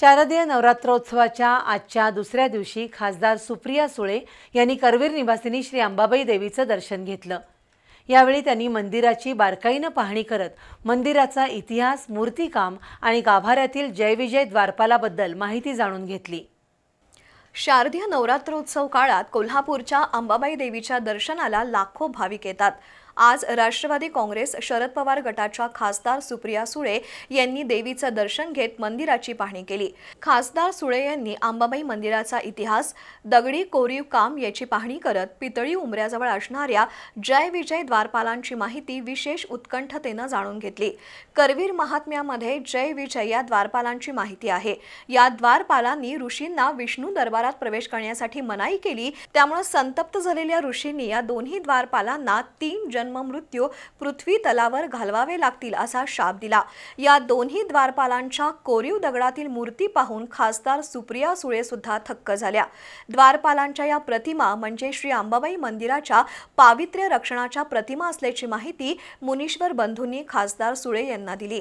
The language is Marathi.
शारदीय नवरात्रोत्सवाच्या आजच्या दुसऱ्या दिवशी खासदार सुप्रिया सुळे यांनी करवीर निवासिनी श्री अंबाबाई देवीचं दर्शन घेतलं. यावेळी त्यांनी मंदिराची बारकाईनं पाहणी करत मंदिराचा इतिहास मूर्तिकाम आणि गाभाऱ्यातील जयविजय द्वारपालाबद्दल माहिती जाणून घेतली. शारदीय नवरात्रोत्सव काळात कोल्हापूरच्या अंबाबाई देवीच्या दर्शनाला लाखो भाविक येतात. आज राष्ट्रवादी काँग्रेस शरद पवार गटाच्या खासदार सुप्रिया सुळे यांनी देवीचं दर्शन घेत मंदिराची पाहणी केली. खासदार सुळे यांनी आंबाबाई मंदिराचा इतिहास दगडी कोरीव काम याची पाहणी करत पितळी उमऱ्याजवळ असणाऱ्या जय विजय द्वारपालांची माहिती विशेष उत्कंठतेनं जाणून घेतली. करवीर महात्म्यामध्ये जय विजय या द्वारपालांची माहिती आहे. या द्वारपालांनी ऋषींना विष्णू दरबारात प्रवेश करण्यासाठी मनाई केली. त्यामुळे संतप्त झालेल्या ऋषींनी या दोन्ही द्वारपालांना तीन जन्म जन्म मृत्यू पृथ्वी तलावर घालवावे लागतील असा शाप दिला. या दोन्ही द्वारपालांच्या कोरीव दगडातील मूर्ती पाहून खासदार सुप्रिया सुळे सुद्धा थक्क झाल्या. द्वारपालांच्या या प्रतिमा म्हणजे श्री अंबाबाई मंदिराच्या पावित्र्य रक्षणाच्या प्रतिमा असल्याची माहिती मुनीश्वर बंधूंनी खासदार सुळे यांना दिली.